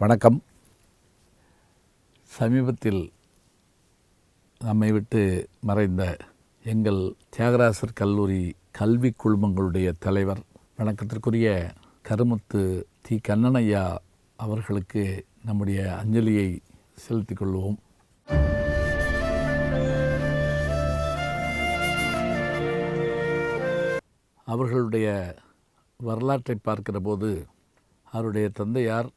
வணக்கம். சமீபத்தில் நம்மை விட்டு மறைந்த எங்கள் தியாகராசர் கல்லூரி கல்வி குழுமங்களுடைய தலைவர் வணக்கத்திற்குரிய கருமுத்து தி. கண்ணனையா அவர்களுக்கு நம்முடைய அஞ்சலியை செலுத்திக் கொள்வோம். அவர்களுடைய வரலாற்றை பார்க்கிற போது அவருடைய தந்தையார்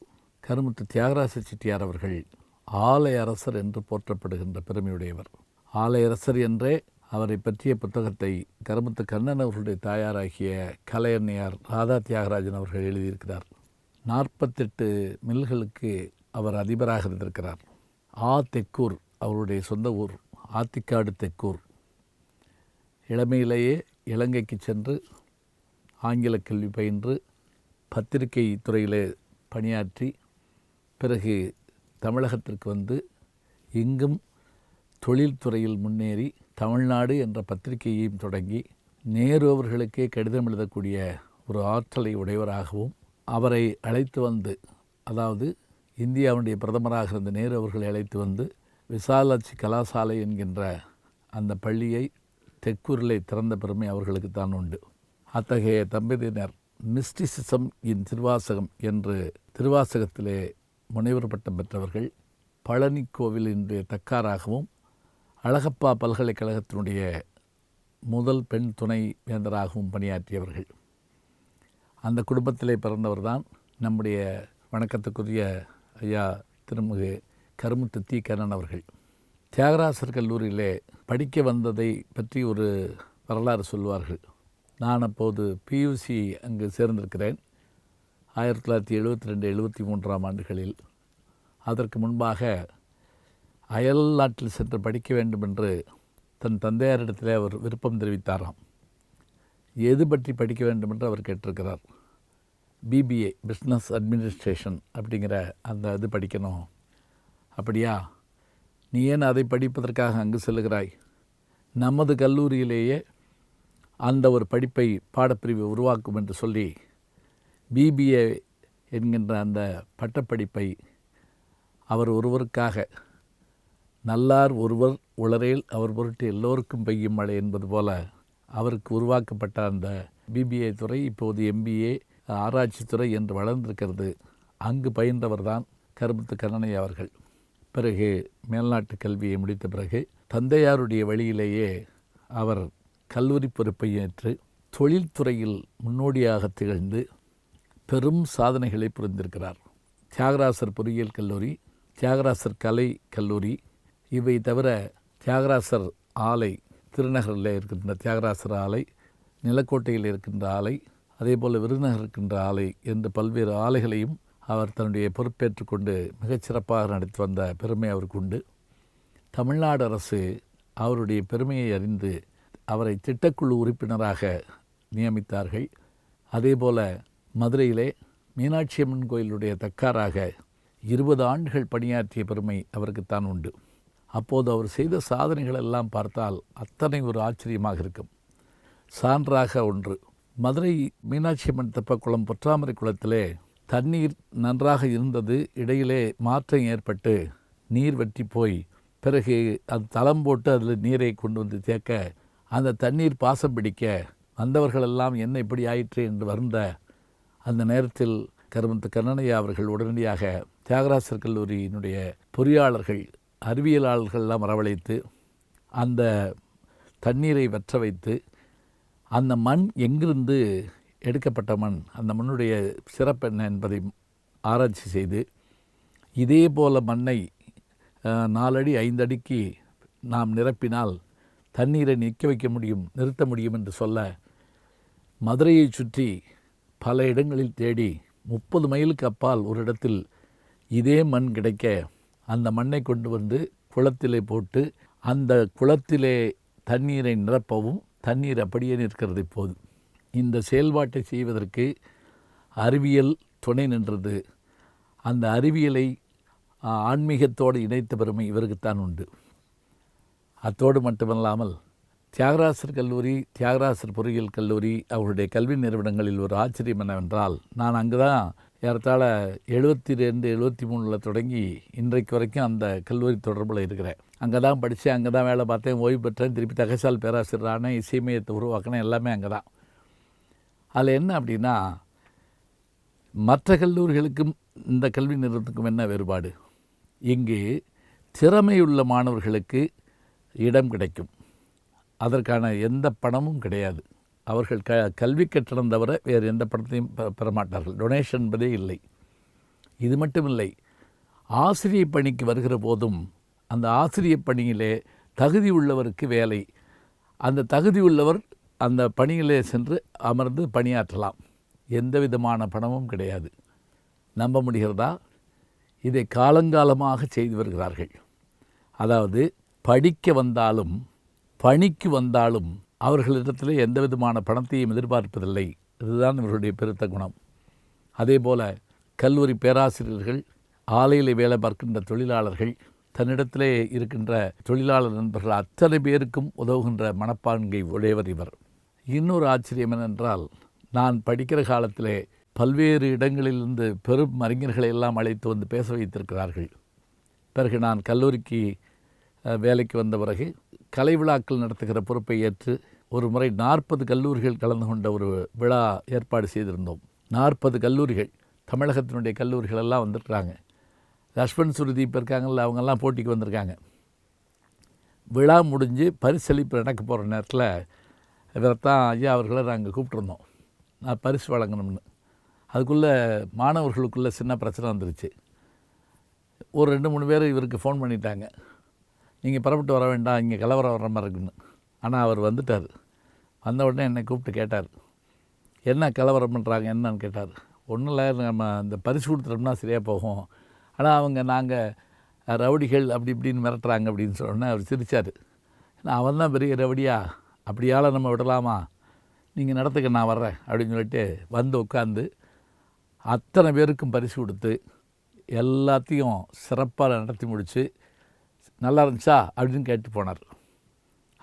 கருமுத்து தியாகராச செட்டியார் அவர்கள் ஆலை அரசர் என்று போற்றப்படுகின்ற பெருமையுடையவர். ஆலை அரசர் என்றே அவரை பற்றிய புத்தகத்தை கருமுத்து கண்ணன் அவர்களுடைய தாயாராகிய கலையன்னையார் ராதா தியாகராஜன் அவர்கள் எழுதியிருக்கிறார். நாற்பத்தெட்டு மில்களுக்கு அவர் அதிபராக இருந்திருக்கிறார். ஆ தெக்கூர் அவருடைய சொந்த ஊர் ஆத்திக்காடு தெக்கூர். இளமையிலேயே இலங்கைக்கு சென்று ஆங்கில கல்வி பயின்று பத்திரிகை துறையிலே பணியாற்றி பிறகு தமிழகத்திற்கு வந்து இங்கும் தொழில்துறையில் முன்னேறி தமிழ்நாடு என்ற பத்திரிகையையும் தொடங்கி நேரு அவர்களுக்கே கடிதம் எழுதக்கூடிய ஒரு ஆற்றலை உடையவராகவும் அவரை அழைத்து வந்து அதாவது இந்தியாவுடைய பிரதமராக இருந்த நேரு அவர்களை அழைத்து வந்து விசாலாட்சி கலாசாலை என்கின்ற அந்த பள்ளியை தெக்கூரிலே திறந்த பெருமை அவர்களுக்கு தான் உண்டு. அத்தகைய தம்பதியினர் மிஸ்டிசிசம் இன் திருவாசகம் என்று திருவாசகத்திலே முனைவர் பட்டம் பெற்றவர்கள் பழனி கோவிலினுடைய தக்காராகவும் அழகப்பா பல்கலைக்கழகத்தினுடைய முதல் பெண் துணை வேந்தராகவும் பணியாற்றியவர்கள். அந்த குடும்பத்திலே பிறந்தவர்தான் நம்முடைய வணக்கத்துக்குரிய ஐயா திருமிகு கருமுத்து தி கண்ணன் அவர்கள். தியாகராசர் கல்லூரியிலே படிக்க வந்ததை பற்றி ஒரு வரலாறு சொல்வார்கள். நான் அப்போது பியூசி அங்கு சேர்ந்திருக்கிறேன். ஆயிரத்தி தொள்ளாயிரத்தி எழுபத்தி ரெண்டு எழுபத்தி மூன்றாம் ஆண்டுகளில். அதற்கு முன்பாக அயல் நாட்டில் சென்று படிக்க வேண்டும் என்று தன் தந்தையாரிடத்தில் அவர் விருப்பம் தெரிவித்தாராம். எது பற்றி படிக்க வேண்டும் என்று அவர் கேட்டிருக்கிறார். பிபிஏ பிஸ்னஸ் அட்மினிஸ்ட்ரேஷன் அப்படிங்கிற அந்த இது படிக்கணும். அப்படியா? நீ ஏன் அதை படிப்பதற்காக அங்கு செல்கிறாய் நமது கல்லூரியிலேயே அந்த ஒரு படிப்பை பாடப்பிரிவு உருவாக்கும் என்று சொல்லி பிபிஏ என்கின்ற அந்த பட்டப்படிப்பை அவர் ஒருவருக்காக நல்லார் ஒருவர் உளரேல் அவர் பொருட்டு எல்லோருக்கும் பெய்யும் மழை என்பது போல அவருக்கு உருவாக்கப்பட்ட அந்த பிபிஏ துறை இப்போது எம்பிஏ ஆராய்ச்சி துறை என்று வளர்ந்திருக்கிறது. அங்கு பயின்றவர் தான் கருமுத்து கண்ணனை அவர்கள். பிறகு மேல்நாட்டு கல்வியை முடித்த பிறகு தந்தையாருடைய வழியிலேயே அவர் கல்லூரி பொறுப்பை ஏற்று தொழில்துறையில் முன்னோடியாக திகழ்ந்து பெரும் சாதனைகளை புரிந்திருக்கிறார். தியாகராசர் பொறியியல் கல்லூரி தியாகராசர் கலை கல்லூரி இவை தவிர தியாகராசர் ஆலை திருநகரில் இருக்கின்ற தியாகராசர் ஆலை நிலக்கோட்டையில் இருக்கின்ற ஆலை அதே போல் விருதுநகர் இருக்கின்ற ஆலை என்று பல்வேறு ஆலைகளையும் அவர் தன்னுடைய பொறுப்பேற்று கொண்டு மிகச்சிறப்பாக நடத்தி வந்த பெருமை அவருக்கு உண்டு. தமிழ்நாடு அரசு அவருடைய பெருமையை அறிந்து அவரை திட்டக்குழு உறுப்பினராக நியமித்தார்கள். அதேபோல மதுரையிலே மீனாட்சி அம்மன் கோயிலுடைய தக்காராக இருபது ஆண்டுகள் பணியாற்றிய பெருமை அவருக்குத்தான் உண்டு. அப்போது அவர் செய்த சாதனைகள் எல்லாம் பார்த்தால் அத்தனை ஒரு ஆச்சரியமாக இருக்கும். சான்றாக ஒன்று மதுரை மீனாட்சி அம்மன் தெப்பக்குளம் பொற்றாமரை குளத்திலே தண்ணீர் நன்றாக இருந்தது இடையிலே மாற்றம் ஏற்பட்டு நீர் வற்றி போய் பிறகு அது தளம் போட்டு அதில் நீரை கொண்டு வந்து தேக்க அந்த தண்ணீர் பாசம் பிடிக்க வந்தவர்களெல்லாம் என்ன இப்படி ஆயிற்று என்று வருந்த அந்த நேரத்தில் கருமத்து கண்ணனையா அவர்கள் உடனடியாக தியாகராசர் கல்லூரியினுடைய பொறியாளர்கள் அறிவியலாளர்கள்லாம் வரவழைத்து அந்த தண்ணீரை வற்ற வைத்து அந்த மண் எங்கிருந்து எடுக்கப்பட்ட மண் அந்த மண்ணுடைய சிறப்பு என்ன என்பதை ஆராய்ச்சி செய்து இதே போல மண்ணை நாலடி ஐந்தடிக்கு நாம் நிரப்பினால் தண்ணீரை நிற்க வைக்க முடியும் நிறுத்த முடியும் என்று சொல்ல மதுரையை சுற்றி பல இடங்களில் தேடி முப்பது மைலுக்கு அப்பால் ஒரு இடத்தில் இதே மண் கிடைக்க அந்த மண்ணை கொண்டு வந்து குளத்திலே போட்டு அந்த குளத்திலே தண்ணீரை நிரப்பவும் தண்ணீர் அப்படியே நிற்கிறது இப்போது. இந்த செயல்பாட்டை செய்வதற்கு அறிவியல் துணை நின்றது. அந்த அறிவியலை ஆன்மீகத்தோடு இணைத்த பெருமை இவருக்குத்தான் உண்டு. அத்தோடு மட்டுமல்லாமல் தியாகராசர் கல்லூரி தியாகராசர் பொறியியல் கல்லூரி அவருடைய கல்வி நிறுவனங்களில் ஒரு ஆச்சரியம் என்னவென்றால் நான் அங்கு தான் ஏறத்தாழ எழுபத்தி ரெண்டு எழுபத்தி மூணில் தொடங்கி இன்றைக்கு வரைக்கும் அந்த கல்லூரி தொடர்பில் இருக்கிறேன். அங்கே தான் படித்து அங்கே தான் வேலை பார்த்தேன் ஓய்வு பெற்றேன் திருப்பி தகசால் பேராசிரியரான இசைமயத்தை உருவாக்கினேன் எல்லாமே அங்கே தான் அதில் என்ன அப்படின்னா மற்ற கல்லூரிகளுக்கும் இந்த கல்வி நிறுவனத்துக்கும் என்ன வேறுபாடு? இங்கு திறமையுள்ள மாணவர்களுக்கு இடம் கிடைக்கும். அதற்கான எந்த பணமும் கிடையாது. அவர்கள் க கல்வி கட்டணம் தவிர வேறு எந்த பணத்தையும் பெறமாட்டார்கள். டொனேஷன் என்பதே இல்லை. இது மட்டும் இல்லை ஆசிரிய பணிக்கு வருகிற போதும் அந்த ஆசிரிய பணியிலே தகுதி உள்ளவருக்கு வேலை. அந்த தகுதி உள்ளவர் அந்த பணியிலே சென்று அமர்ந்து பணியாற்றலாம். எந்த விதமான பணமும் கிடையாது. நம்ப முடிகிறதா? இதை காலங்காலமாக செய்து வருகிறார்கள். அதாவது படிக்க வந்தாலும் பணிக்கு வந்தாலும் அவர்களிடத்தில் எந்த விதமான பணத்தையும் எதிர்பார்ப்பதில்லை. இதுதான் இவர்களுடைய பெருத்த குணம். அதே போல் கல்லூரி பேராசிரியர்கள் ஆலையில் வேலை பார்க்கின்ற தொழிலாளர்கள் தன்னிடத்திலே இருக்கின்ற தொழிலாளர் நண்பர்கள் அத்தனை பேருக்கும் உதவுகின்ற மனப்பான்கை உடையவர் இவர். இன்னொரு ஆச்சரியம் என்னென்றால் நான் படிக்கிற காலத்திலே பல்வேறு இடங்களிலிருந்து பெரும் அறிஞர்களை எல்லாம் அழைத்து வந்து பேச வைத்திருக்கிறார்கள். பிறகு நான் கல்லூரிக்கு வேலைக்கு வந்த பிறகு கலை விழாக்கள் நடத்துகிற பொறுப்பை ஏற்று ஒரு முறை நாற்பது கல்லூரிகள் கலந்து கொண்ட ஒரு விழா ஏற்பாடு செய்திருந்தோம். நாற்பது கல்லூரிகள் தமிழகத்தினுடைய கல்லூரிகள் எல்லாம் வந்திருக்கிறாங்க. லக்ஷ்மண் சுருதி இப்போ இருக்காங்கல்ல அவங்கெல்லாம் போட்டிக்கு வந்திருக்காங்க. விழா முடிஞ்சு பரிசளிப்பு நடக்க போகிற நேரத்தில் இவரைத்தான் ஐயா அவர்களை நாங்கள் கூப்பிட்ருந்தோம் நான் பரிசு வழங்கணும்னு. அதுக்குள்ளே மாணவர்களுக்குள்ளே சின்ன பிரச்சனை வந்துருச்சு. ஒரு ரெண்டு மூணு பேர் இவருக்கு ஃபோன் பண்ணிட்டாங்க. நீங்கள் புறப்பட்டு வர வேண்டாம் இங்கே கலவரம் வர மாதிரி இருக்குன்னு. ஆனால் அவர் வந்துட்டார். வந்த உடனே என்னை கூப்பிட்டு கேட்டார். என்ன கலவரம் பண்ணுறாங்க என்னன்னு கேட்டார். ஒன்றும் இல்லை நம்ம இந்த பரிசு கொடுத்துட்டோம்னா சரியாக போகும். ஆனால் அவங்க நாங்கள் ரவுடிகள் அப்படி இப்படின்னு மிரட்டுறாங்க அப்படின்னு சொன்னோடனே அவர் சிரித்தார் நான் அவன் தான் பெரிய ரவுடியா? அப்படியால நம்ம விடலாமா? நீங்கள் நடத்துக்க நான் வர்றேன் அப்படின்னு சொல்லிட்டு வந்து உட்காந்து அத்தனை பேருக்கும் பரிசு கொடுத்து எல்லாத்தையும் சிறப்பாக நடத்தி முடித்து நல்லா இருந்துச்சா அப்படின்னு கேட்டு போனார்.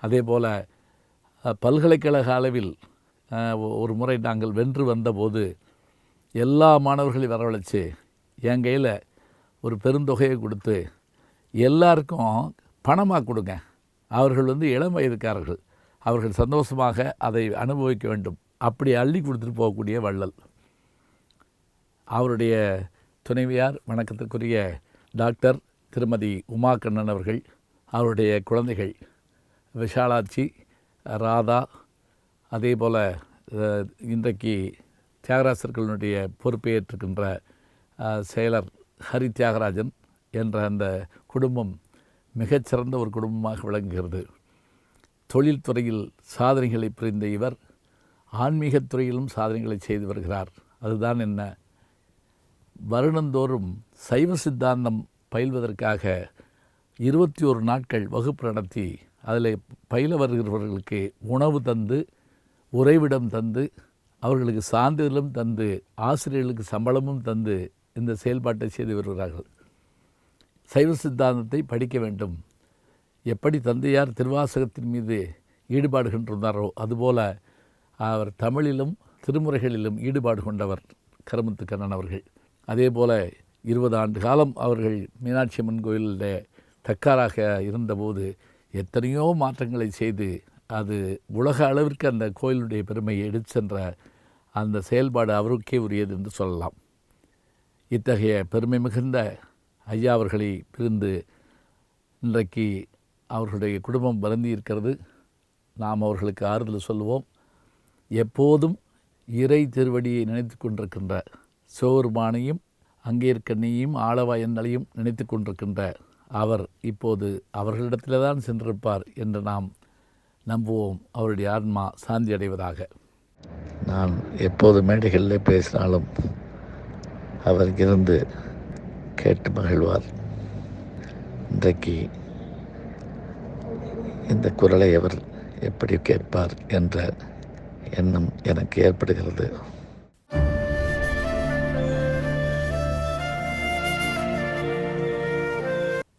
அதே போல் பல்கலைக்கழக அளவில் ஒரு முறை நாங்கள் வென்று வந்தபோது எல்லா மாணவர்களையும் வரவழைச்சு என் கையில் ஒரு பெருந்தொகையை கொடுத்து எல்லாருக்கும் பணமாக கொடுங்க. அவர்கள் வந்து இளம் வயதுக்காரர்கள். அவர்கள் சந்தோஷமாக அதை அனுபவிக்க வேண்டும். அப்படி அள்ளி கொடுத்துட்டு போகக்கூடிய வள்ளல். அவருடைய துணைவியார் வணக்கத்திற்குரிய டாக்டர் திருமதி உமா கண்ணன் அவர்கள் அவருடைய குழந்தைகள் விஷாலாட்சி ராதா அதே போல் இன்றைக்கு தியாகராசர்களுடைய பொறுப்பை ஏற்றுக்கின்ற செயலர் ஹரி தியாகராஜன் என்ற அந்த குடும்பம் மிகச்சிறந்த ஒரு குடும்பமாக விளங்குகிறது. தொழில்துறையில் சாதனைகளை புரிந்த இவர் ஆன்மீகத் துறையிலும் சாதனைகளை செய்து வருகிறார். அதுதான் என்ன? வருடந்தோறும் சைவ சித்தாந்தம் பயில்வதற்காக இருபத்தி ஒரு நாட்கள் வகுப்பு நடத்தி அதில் பயில வருகிறவர்களுக்கு உணவு தந்து உறைவிடம் தந்து அவர்களுக்கு சான்றிதழும் தந்து ஆசிரியர்களுக்கு சம்பளமும் தந்து இந்த செயல்பாட்டை செய்து வருகிறார்கள். சைவ சித்தாந்தத்தை படிக்க வேண்டும். எப்படி தந்தையார் திருவாசகத்தின் மீது ஈடுபாடு கொண்டிருந்தாரோ அதுபோல அவர் தமிழிலும் திருமுறைகளிலும் ஈடுபாடு கொண்டவர் கருமத்து கண்ணன் அவர்கள். அதே போல இருபது ஆண்டு காலம் அவர்கள் மீனாட்சி அம்மன் கோயிலில் தக்காராக இருந்தபோது எத்தனையோ மாற்றங்களை செய்து அது உலக அளவிற்கு அந்த கோயிலுடைய பெருமையை எடுத்து சென்ற அந்த செயல்பாடு அவருக்கே உரியது என்று சொல்லலாம். இத்தகைய பெருமை மிகுந்த ஐயா அவர்களை பிரிந்து இன்றைக்கு அவர்களுடைய குடும்பம் வருந்தி இருக்கிறது. நாம் அவர்களுக்கு ஆறுதல் சொல்லுவோம். எப்போதும் இறை திருவடியை நினைத்து கொண்டிருக்கின்ற சோர்மானையும் அங்கே இருக்க நீயும் ஆளவா என்னையும் நினைத்து கொண்டிருக்கின்ற அவர் இப்போது அவர்களிடத்தில் தான் சென்றிருப்பார் என்று நாம் நம்புவோம். அவருடைய ஆன்மா சாந்தி அடைவதாக நான் எப்போது மேடைகளில் பேசினாலும் அவர் இருந்து கேட்டு மகிழ்வார். இன்றைக்கு இந்த குரலை அவர் எப்படி கேட்பார் என்ற எண்ணம் எனக்கு ஏற்படுகிறது.